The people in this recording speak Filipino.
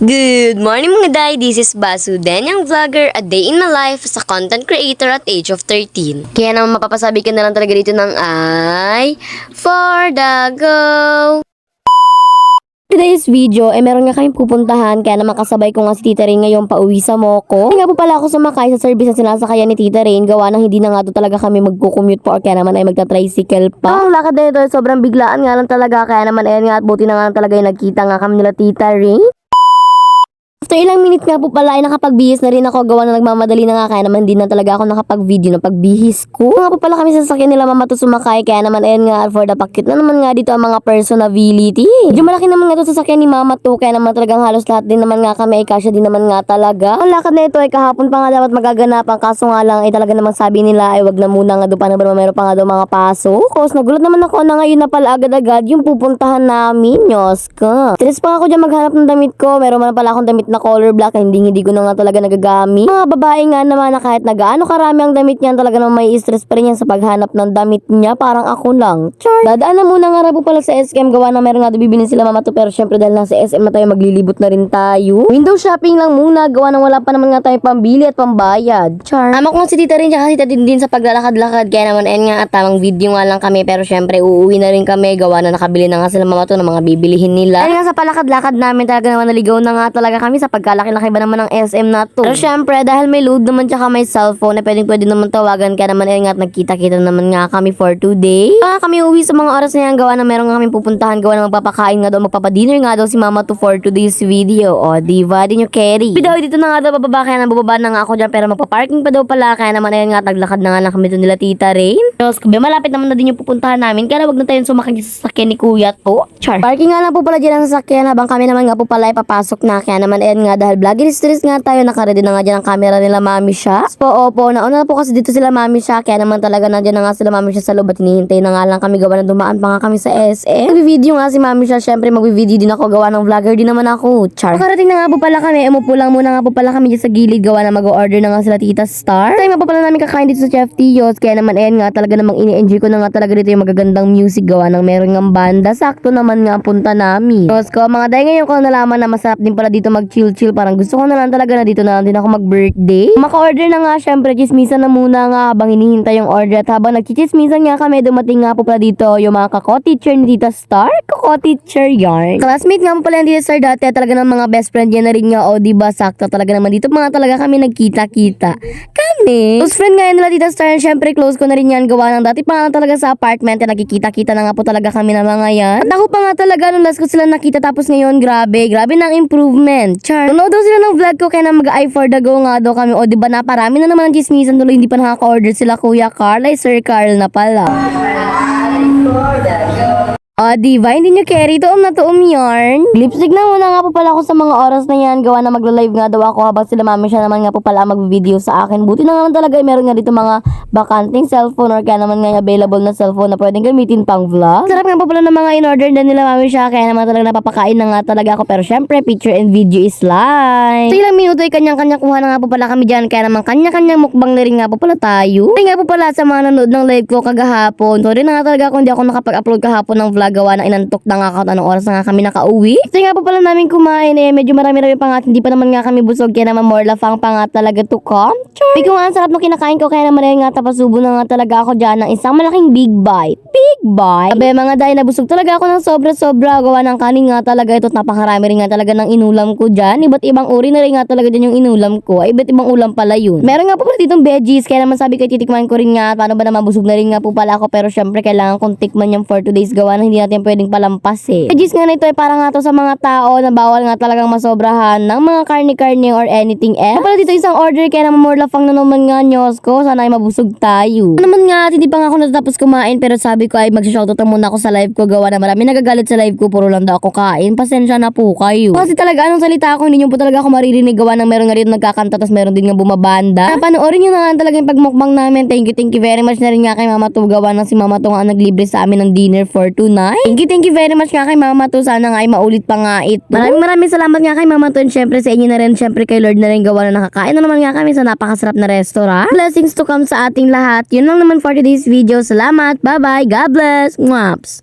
Good morning mga day, this is Basu, Danyang Vlogger, a day in my life as a content creator at age of 13. Kaya naman mapapasabi ka na lang talaga dito ng ay, for the go! Today's video, eh meron nga kaming pupuntahan kaya naman kasabay ko nga si Tita Rain ngayon pauwi sa Moko. Hindi nga po pala ako sumakay sa service na sinasakayan ni Tita Rain gawa ng hindi na nga to talaga kami magko-commute po or kaya naman ay magta-tricycle pa. Ang lakad na ito, sobrang biglaan nga lang talaga kaya naman ayan nga at buti na nga lang talaga yung nagkita nga kami nila Tita Rain. After ilang minute nga po pala ay nakapagbihis na rin ako gawa na nagmamadali na nga kaya naman hindi na talaga ako nakapag-video na pagbihis ko. Nga po pala kami sa sasakyan nila mama to sumakay kaya naman ayun nga for the pakit na naman nga dito ang mga personality. Medyo malaki naman nga to sasakyan ni mama to kaya naman talagang halos lahat din naman nga kami ay kasya din naman nga talaga. Ang lakad na ito ay kahapon pa nga dapat magaganapan kaso nga lang ay talaga namang sabi nila ay wag na muna nga doon pa naman meron pa nga daw mga paso. Cause nagulat naman ako na ngayon na pala agad-agad yung pupuntahan namin. Nyos ka. Stress pa ako dyan maghanap ng damit ko. Meron man pala akong damit na color black hindi hindi ko na nga talaga nagagamit. Mga babae nga naman na kahit na gaano karami ang damit niyan talaga naman may stress pa rin yan sa paghanap ng damit niya. Parang ako lang. Char. Dadaan na muna nga po pala sa SM gawa na meron nga bibinin sila mama to pero syempre dahil nasa SM na tayo maglilibot na rin tayo. Window shopping lang muna gawa na wala pa naman nga tayo pambili at pambayad. Char. Ama ko si tita rin tsaka si tita din, din sa paglalakad-lakad kaya naman ayun nga at tamang video nga lang kami pero syempre uuwi na rin kami gawa na nakabili na nga sila mama to ng mga bibilihin nila. Ayun nga sa palakad-lakad namin talaga naman naligaw na nga talaga kami sa pagkalaki-laki ba naman ng SM na to. Pero syempre dahil may load naman tsaka may cellphone na pwedeng pwede naman tawagan kaya naman ayun nga at nagkita-kita naman nga kami for today. Ah, kami uwi sa mga oras na yan gawa na meron nga kami pupuntahan gawa na magpapakain nga daw magpapadinner nga daw si mama to for today's video. O diva din yung carry. Bidaw dito na nga daw bababa kaya nabababa na nga ako dyan pero magpaparking pa daw pala kaya naman ayun nga taglakad na nga lang kami doon nila tita Rain. Tapos kubi malapit naman na din yung pupuntahan namin kaya wag na tayong sumakay sa sasakyan ni kuya to. Char. Parking nga lang po pala dyan ang sasakyan habang kami naman nga po pala ay papasok na kaya naman ayun nga dahil vlogger stress nga tayo nakaready na nga dyan ang camera nila mami siya. So, opo, nauna na po kasi dito sila mami siya kaya naman talaga nandiyan na nga sila mami siya sa loob at hinihintay na nga lang kami gawa na dumaan pa nga kami sa SM. Magvi-video nga si mami siya, syempre magvi-video din ako gawa ng vlogger din naman ako. Char. Nakarating na nga po pala kami, umupo lang muna nga po pala kami dyan sa gilid gawa na mag-order na nga sila Tita Star. Time pa pala namin kakain dito sa Chef Tios kaya naman ayan nga talaga namang ini-enjoy ko na nga talaga dito yung magagandang music gawa ng meron ng banda. Sakto naman nga punta namin. Tapos ko, mga day ngayon ko nalaman na masarap din pala dito mag-chill-chill. Parang gusto ko na lang talaga na dito na lang din ako mag-birthday. Maka-order na nga syempre, chismisan na muna nga habang hinihintay yung order. At habang nagchichismisan nga kami, dumating nga po pala dito yung mga kako-teacher ni Tita Star. Kako-teacher yarn. Classmate nga po pala ni Tita Star dati at talaga ng mga best friend niya na rin nga. O diba, sakto talaga naman dito. Mga talaga kami nagkita-kita. Kami. Close friend nga nila Tita Star. Syempre, close ko na rin yan. Gawa ng dati pa nga talaga sa apartment. na Nagkikita-kita na nga po talaga kami ng mga yan. At ako pa nga talaga nung last ko sila nakita. Tapos ngayon, grabe. Grabe ng improvement. Char. Tunood daw sila ng vlog ko kaya na mag-eye for the go nga daw kami. O diba na parami na naman ang chismisan tuloy. Hindi pa nakaka-order sila Kuya Carl. Ay Sir Carl na pala. O, diba? Hindi nyo carry. Tuom na tuom yarn. Lipstick na muna nga po pala ako sa mga oras na yan. Gawa na magla-live nga daw ako habang sila mami siya naman nga po pala mag-video sa akin. Buti na naman talaga. eh, Meron nga dito mga bakanting cellphone or kaya naman nga available na cellphone na pwedeng gamitin pang vlog. Sarap nga po pala ng mga in-order na nila mami siya. Kaya naman talaga napapakain na nga talaga ako. Pero syempre, picture and video is live. So ilang minuto ay kanyang-kanya kuha na nga po pala kami dyan. Kaya naman kanya-kanyang mukbang na rin nga po pala tayo. Ay nga po pala sa mga nanood ng live ko kagahapon. Sorry na nga talaga kung hindi ako nakapag-upload kahapon ng vlog gawa na inantok na nga ako anong oras na nga kami nakauwi. So nga po pala namin kumain eh medyo marami-rami pa nga at hindi pa naman nga kami busog kaya naman more lafang pa nga talaga to come. Sabi ko nga ang sarap nung kinakain ko kaya naman ayun nga tapasubo na nga talaga ako dyan ng isang malaking big bite. Big bite? Sabi mga dahil nabusog talaga ako ng sobra-sobra gawa ng kanin nga talaga ito at napakarami rin nga talaga ng inulam ko dyan. Iba't ibang uri na rin nga talaga dyan yung inulam ko. Ay, iba't ibang ulam pala yun. Meron nga po pala ditong veggies kaya naman sabi ko titikman ko rin nga paano ba naman busog na rin nga po pala ako pero syempre kailangan kong tikman yung for today's gawa na hindi natin pwedeng palampasin. Veggies nga na ito ay para nga to sa mga tao na bawal nga talagang masobrahan ng mga karne-karne or anything else. Kaya pala dito isang order kaya naman more lafang na naman nga nyos ko. Sana ay mabusog tayo. Ano naman nga, at hindi pa nga ako natatapos kumain pero sabi ko ay mag-shoutout muna ako sa live ko gawa na marami nagagalit sa live ko puro lang daw ako kain. Pasensya na po kayo. Kasi talaga anong salita ako hindi nyo po talaga ako maririnig gawa ng meron nga rin nagkakanta tapos meron din nga bumabanda. Ah, panoorin nyo na nga talaga yung pagmukbang namin. Thank you, thank you very much na rin nga kay Mama To gawa ng si Mama To nga ang naglibre sa amin ng dinner for tonight. Thank you, thank you very much nga kay Mama To. Sana nga ay maulit pa nga ito. Maraming maraming salamat nga kay Mama To and syempre sa inyo na rin, syempre kay Lord na rin gawa na nakakain na naman nga kami sa napakasarap na restaurant. Blessings to come sa ating lahat. Yun lang naman for today's video. Salamat. Bye-bye. God bless. Mwaps.